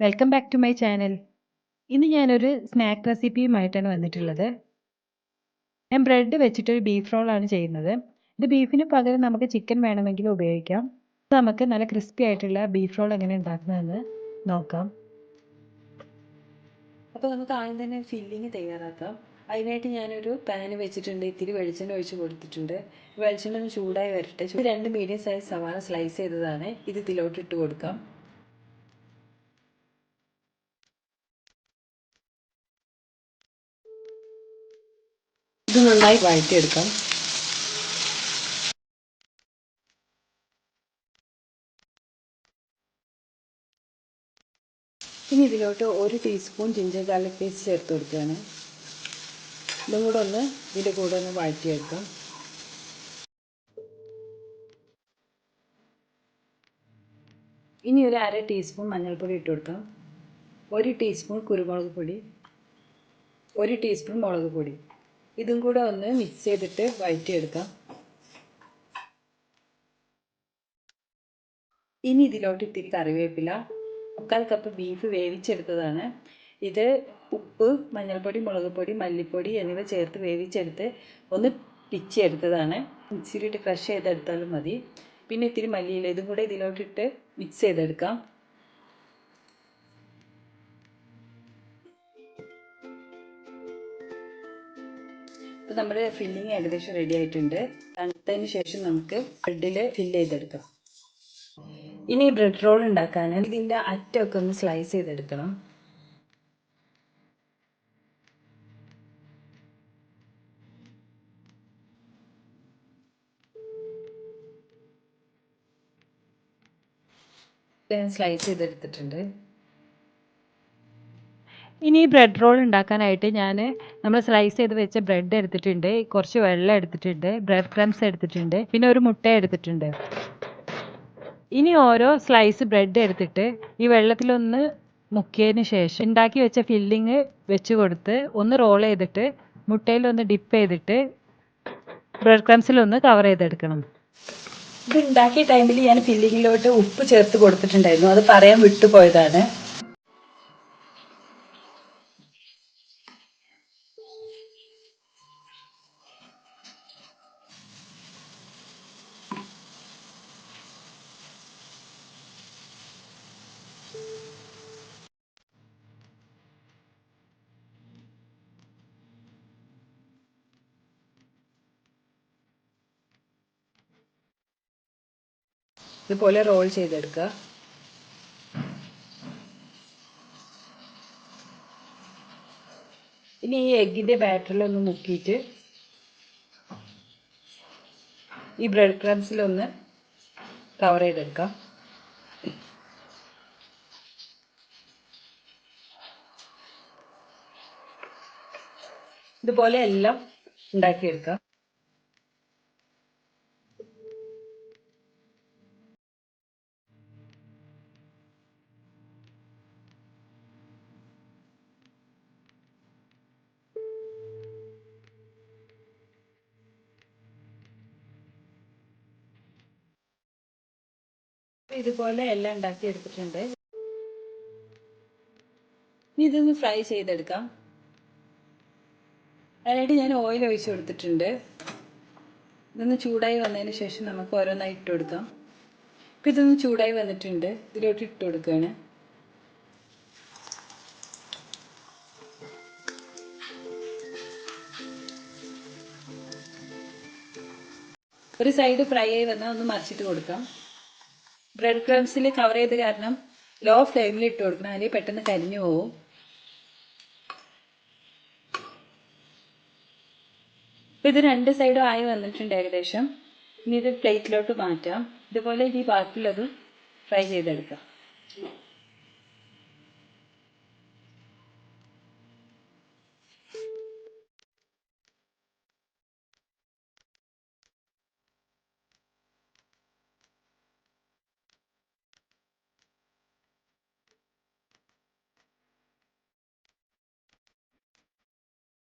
Welcome back to my channel ഇന്ന് ഞാനൊരു snack റെസിപ്പിയുമായിട്ടാണ് വന്നിട്ടുള്ളത്. ഞാൻ ബ്രെഡ് വെച്ചിട്ടൊരു ബീഫ് റോളാണ് ചെയ്യുന്നത്. ഇത് ബീഫിന് പകരം നമുക്ക് ചിക്കൻ വേണമെങ്കിൽ ഉപയോഗിക്കാം. നമുക്ക് നല്ല ക്രിസ്പി ആയിട്ടുള്ള ബീഫ് റോൾ എങ്ങനെ ഉണ്ടാക്കുന്നതെന്ന് നോക്കാം. അപ്പോൾ നമുക്ക് ആദ്യം തന്നെ ഫില്ലിങ് തയ്യാറാക്കാം. അതിനായിട്ട് ഞാനൊരു പാൻ വെച്ചിട്ടുണ്ട്. ഇത്തിരി വെളിച്ചെണ്ണ ഒഴിച്ച് കൊടുത്തിട്ടുണ്ട്. വെളിച്ചെണ്ണ ഒന്ന് ചൂടായി വരട്ടെ. രണ്ട് മീഡിയം സൈസ് സവാള സ്ലൈസ് ചെയ്തതാണ്. ഇത് ഇതിലോട്ട് ഇട്ട് കൊടുക്കാം. നന്നായി വഴറ്റിയെടുക്കാം. ഇനി ഇതിലോട്ട് ഒരു ടീസ്പൂൺ ജിഞ്ചർ ഗാർലിക് പേസ്റ്റ് ചേർത്ത് കൊടുക്കുകയാണ്. ഇതും കൂടെ ഒന്ന് ഇതിന്റെ കൂടെ ഒന്ന് വഴറ്റിയെടുക്കാം. ഇനി ഒരു അര ടീസ്പൂൺ മഞ്ഞൾപ്പൊടി ഇട്ട് കൊടുക്കാം. ഒരു ടീസ്പൂൺ കുരുമുളക് പൊടി. ഒരു ടീസ്പൂൺ മുളക് പൊടി. ഇതും കൂടെ ഒന്ന് മിക്സ് ചെയ്തിട്ട് വഴറ്റിയെടുക്കാം. ഇനി ഇതിലോട്ട് ഇത്തിരി കറിവേപ്പില മുക്കാൽ കപ്പ് ബീഫ് വേവിച്ചെടുത്തതാണ്. ഇത് ഉപ്പ് മഞ്ഞൾപ്പൊടി മുളക് പൊടി മല്ലിപ്പൊടി എന്നിവ ചേർത്ത് വേവിച്ചെടുത്ത് ഒന്ന് പിച്ചെടുത്തതാണ് മിക്സിയിലിട്ട് ക്രഷ് ചെയ്തെടുത്താലും മതി. പിന്നെ ഇത്തിരി മല്ലിയില ഇതും കൂടെ ഇതിലോട്ടിട്ട് മിക്സ് ചെയ്തെടുക്കാം. ഇപ്പോൾ നമ്മുടെ ഫില്ലിങ് ഏകദേശം റെഡി ആയിട്ടുണ്ട്. തണുത്തതിന് ശേഷം നമുക്ക് ബ്രെഡിൽ ഫില്ല് ചെയ്തെടുക്കാം. ഇനി ബ്രെഡ് റോൾ ഉണ്ടാക്കാൻ ഇതിന്റെ അറ്റമൊക്കെ ഒന്ന് സ്ലൈസ് ചെയ്തെടുക്കണം. സ്ലൈസ് ചെയ്തെടുത്തിട്ടുണ്ട്. ഇനി ബ്രെഡ് റോൾ ഉണ്ടാക്കാനായിട്ട് ഞാൻ നമ്മൾ സ്ലൈസ് ചെയ്ത് വെച്ച ബ്രെഡ് എടുത്തിട്ടുണ്ട്. കുറച്ച് വെള്ളം എടുത്തിട്ടുണ്ട്. ബ്രെഡ് ക്രംസ് എടുത്തിട്ടുണ്ട്. പിന്നെ ഒരു മുട്ട എടുത്തിട്ടുണ്ട്. ഇനി ഓരോ സ്ലൈസ് ബ്രെഡ് എടുത്തിട്ട് ഈ വെള്ളത്തിലൊന്ന് മുക്കിയതിന് ശേഷം ഉണ്ടാക്കി വെച്ച ഫില്ലിങ് വെച്ച് കൊടുത്ത് ഒന്ന് റോൾ ചെയ്തിട്ട് മുട്ടയിലൊന്ന് ഡിപ്പ് ചെയ്തിട്ട് ബ്രെഡ് ക്രംസിലൊന്ന് കവർ ചെയ്തെടുക്കണം. ഇത് ഉണ്ടാക്കിയ ടൈമിൽ ഞാൻ ഫില്ലിങ്ങിലോട്ട് ഉപ്പ് ചേർത്ത് കൊടുത്തിട്ടുണ്ടായിരുന്നു. അത് പറയാൻ വിട്ടുപോയതാണ്. ഇതുപോലെ റോൾ ചെയ്തെടുക്കുക. ഇനി ഈ എഗ്ഗിന്റെ ബാറ്ററിലൊന്ന് മുക്കിയിട്ട് ഈ ബ്രെഡ് ക്രംസിലൊന്ന് കവർ ചെയ്തെടുക്കാം ഇതുപോലെ എല്ലാം ഉണ്ടാക്കിയെടുക്കാം ഇതുപോലെ എല്ലാം ഉണ്ടാക്കി എടുത്തിട്ടുണ്ട്. ഇനി ഇതൊന്ന് ഫ്രൈ ചെയ്തെടുക്കാം. അതിനായിട്ട് ഞാൻ ഓയിൽ ഒഴിച്ച് കൊടുത്തിട്ടുണ്ട്. ഇതൊന്ന് ചൂടായി വന്നതിന് ശേഷം നമുക്ക് ഓരോന്നായി ഇട്ട് കൊടുക്കാം. ഇപ്പം ഇതൊന്ന് ചൂടായി വന്നിട്ടുണ്ട്. ഇതിലോട്ട് ഇട്ട് കൊടുക്കുകയാണ്. ഒരു സൈഡ് ഫ്രൈ ആയി വന്നാൽ ഒന്ന് മറിച്ചിട്ട് കൊടുക്കാം. ബ്രെഡ് ക്രംസിൽ കവർ ചെയ്ത് കാരണം ലോ ഫ്ലെയിമിൽ ഇട്ട് കൊടുക്കണം. അല്ലെങ്കിൽ പെട്ടെന്ന് കരിഞ്ഞു പോവും. ഇത് രണ്ട് സൈഡും ആയി വന്നിട്ടുണ്ട് ഏകദേശം. ഇനി ഇത് പ്ലേറ്റിലോട്ട് മാറ്റാം. ഇതുപോലെ ഇനി ബാക്കിയുള്ളത് ഫ്രൈ ചെയ്തെടുക്കാം.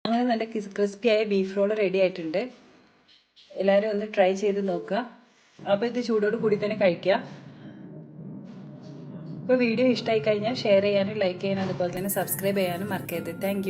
അങ്ങനെ നല്ല ക്രിസ്പിയായ ബീഫ് റോൾ റെഡി ആയിട്ടുണ്ട്. എല്ലാവരും ഒന്ന് ട്രൈ ചെയ്ത് നോക്കുക. അപ്പോൾ ഇത് ചൂടോട് കൂടി തന്നെ കഴിക്കുക. അപ്പോൾ വീഡിയോ ഇഷ്ടമായി കഴിഞ്ഞാൽ ഷെയർ ചെയ്യാനും ലൈക്ക് ചെയ്യാനും അതുപോലെ തന്നെ സബ്സ്ക്രൈബ് ചെയ്യാനും മറക്കരുത്. താങ്ക്